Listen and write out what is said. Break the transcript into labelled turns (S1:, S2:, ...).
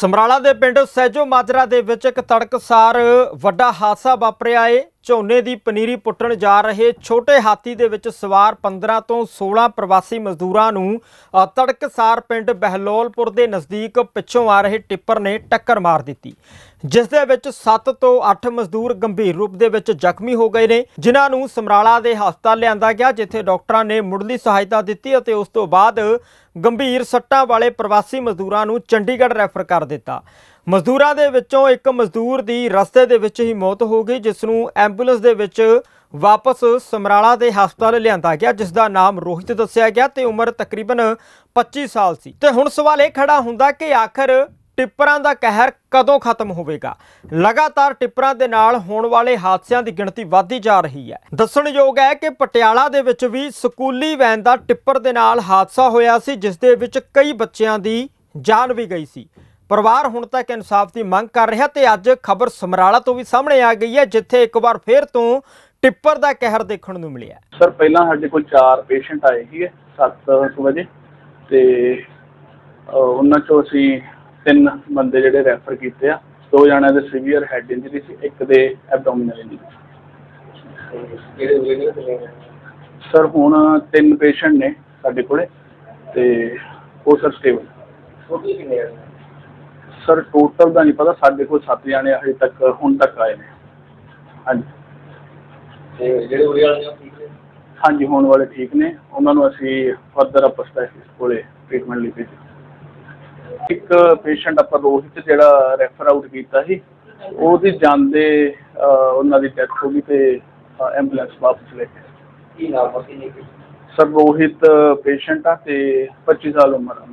S1: ਸਮਰਾਲਾ ਦੇ ਪਿੰਡ ਸਹਿਜੋ ਮਾਜਰਾ ਦੇ ਵਿੱਚ ਇੱਕ ਤੜਕਸਾਰ ਵੱਡਾ ਹਾਦਸਾ ਵਾਪਰਿਆ ਏ। ਝੋਨੇ ਦੀ ਪਨੀਰੀ ਪੁੱਟਣ ਜਾ ਰਹੇ ਛੋਟੇ ਹਾਥੀ ਦੇ ਵਿੱਚ ਸਵਾਰ 15 ਤੋਂ 16 ਪ੍ਰਵਾਸੀ ਮਜ਼ਦੂਰਾਂ ਨੂੰ ਤੜਕਸਾਰ ਪਿੰਡ ਬਹਿਲੋਲਪੁਰ ਦੇ ਨਜ਼ਦੀਕ ਪਿੱਛੋਂ ਆ ਰਹੇ ਟਿੱਪਰ ਨੇ ਟੱਕਰ ਮਾਰ ਦਿੱਤੀ। ਜਿਸ ਦੇ ਵਿੱਚ 7 ਤੋਂ 8 ਮਜ਼ਦੂਰ ਗੰਭੀਰ ਰੂਪ ਦੇ ਵਿੱਚ ਜ਼ਖਮੀ ਹੋ ਗਏ ਨੇ, ਜਿਨ੍ਹਾਂ ਨੂੰ ਸਮਰਾਲਾ ਦੇ ਹਸਪਤਾਲ ਲਿਆਂਦਾ ਗਿਆ, ਜਿੱਥੇ ਡਾਕਟਰਾਂ ਨੇ ਮੁੱਢਲੀ ਸਹਾਇਤਾ ਦਿੱਤੀ ਅਤੇ ਉਸ ਤੋਂ ਬਾਅਦ ਗੰਭੀਰ ਸੱਟਾਂ ਵਾਲੇ ਪ੍ਰਵਾਸੀ ਮਜ਼ਦੂਰਾਂ ਨੂੰ ਚੰਡੀਗੜ੍ਹ ਰੈਫਰ ਕਰ ਦਿੱਤਾ। ਮਜ਼ਦੂਰਾਂ ਦੇ ਵਿੱਚੋਂ ਇੱਕ ਮਜ਼ਦੂਰ ਦੀ ਰਸਤੇ ਦੇ ਵਿੱਚ ਹੀ ਮੌਤ ਹੋ ਗਈ ਜਿਸ ਨੂੰ ਐਂਬੂਲੈਂਸ ਦੇ ਵਿੱਚ ਵਾਪਸ ਸਮਰਾਲਾ ਦੇ ਹਸਪਤਾਲ ਲਿਆਂਦਾ ਗਿਆ ਜਿਸ ਦਾ ਨਾਮ ਰੋਹਿਤ ਦੱਸਿਆ ਗਿਆ ਤੇ ਉਮਰ ਤਕਰੀਬਨ 25 ਸਾਲ ਸੀ। ਤੇ ਹੁਣ ਸਵਾਲ ਇਹ ਖੜਾ ਹੁੰਦਾ ਕਿ ਆਖਰ ਟਿੱਪਰਾਂ ਦਾ ਕਹਿਰ ਕਦੋਂ ਖਤਮ ਹੋਵੇਗਾ? ਲਗਾਤਾਰ ਟਿੱਪਰਾਂ ਦੇ ਨਾਲ ਹੋਣ ਵਾਲੇ ਹਾਦਸਿਆਂ ਦੀ ਗਿਣਤੀ ਵਧਦੀ ਜਾ ਰਹੀ ਹੈ। ਦੱਸਣਯੋਗ ਹੈ ਕਿ ਪਟਿਆਲਾ ਦੇ ਵਿੱਚ ਵੀ ਸਕੂਲੀ ਵੈਨ ਦਾ ਟਿੱਪਰ ਦੇ ਨਾਲ ਹਾਦਸਾ ਹੋਇਆ ਸੀ ਜਿਸ ਦੇ ਵਿੱਚ ਕਈ ਬੱਚਿਆਂ ਦੀ ਜਾਨ ਵੀ ਗਈ ਸੀ। ਪਰਿਵਾਰ ਹੁਣ ਤੱਕ ਇਨਸਾਫ ਦੀ ਮੰਗ ਕਰ ਰਿਹਾ ਤੇ ਅੱਜ ਖਬਰ ਸਮਰਾਲਾ ਤੋਂ ਵੀ ਸਾਹਮਣੇ ਆ ਗਈ ਹੈ ਜਿੱਥੇ ਇੱਕ ਵਾਰ ਫੇਰ ਤੋਂ ਟਿੱਪਰ ਦਾ ਕਹਿਰ ਦੇਖਣ ਨੂੰ ਮਿਲਿਆ
S2: ਸਰ ਪਹਿਲਾਂ ਸਾਡੇ ਕੋਲ ਚਾਰ ਪੇਸ਼ੈਂਟ ਆਏ ਸੀਗੇ 7 ਵਜੇ ਤੇ ਉਹਨਾਂ ਚੋਂ ਅਸੀਂ ਤਿੰਨ ਬੰਦੇ ਜਿਹੜੇ ਰੈਫਰ ਕੀਤੇ ਆ। ਦੋ ਜਣਿਆਂ ਦੇ ਸੀਵੀਅਰ ਹੈਡ ਇੰਜਰੀ ਸੀ ਇੱਕ ਦੇ ਐਬਡੋਮੀਨਲ ਇੰਜਰੀ ਸਰ ਹੁਣ ਤਿੰਨ ਪੇਸ਼ੈਂਟ ਨੇ ਸਾਡੇ ਕੋਲੇ ਤੇ ਉਹ ਸਰ ਸਟੇਬਲ ਸਰ ਟੋਟਲ ਦਾ ਨਹੀਂ ਪਤਾ ਸਾਡੇ ਕੋਲ 7 ਜਣੇ ਹਜੇ ਤੱਕ ਹੁਣ ਤੱਕ ਆਏ ਨੇ। ਹਾਂਜੀ।
S3: ਤੇ ਜਿਹੜੇ ਉਰੇ ਵਾਲੇ ਨੇ ਉਹ ਠੀਕ ਨੇ?
S2: ਹਾਂਜੀ ਹੋਣ ਵਾਲੇ ਠੀਕ ਨੇ। ਉਹਨਾਂ ਨੂੰ ਅਸੀਂ ਫਰਦਰ ਆਪਾਂ ਸਪੈਸ਼ਲਿਸਟ ਕੋਲੇ ਟ੍ਰੀਟਮੈਂਟ ਲਈ ਭੇਜਿਆ। ਇੱਕ ਪੇਸ਼ੈਂਟ ਆਪਾਂ ਰੋਹਿਤ ਜਿਹੜਾ ਰੈਫਰ ਆਊਟ ਕੀਤਾ ਸੀ ਉਹਦੀ ਜਾਂਦੇ ਉਹਨਾਂ ਦੀ ਡੈਥ ਹੋ ਗਈ ਤੇ ਐਂਬੂਲੈਂਸ ਵਾਪਸ ਲੈ ਕੇ
S3: ਕੀ ਨਾਮ ਕੁ?
S2: ਸਰ ਰੋਹਿਤ ਪੇਸ਼ੈਂਟ ਆ ਤੇ 25 ਸਾਲ ਉਮਰ ਆ।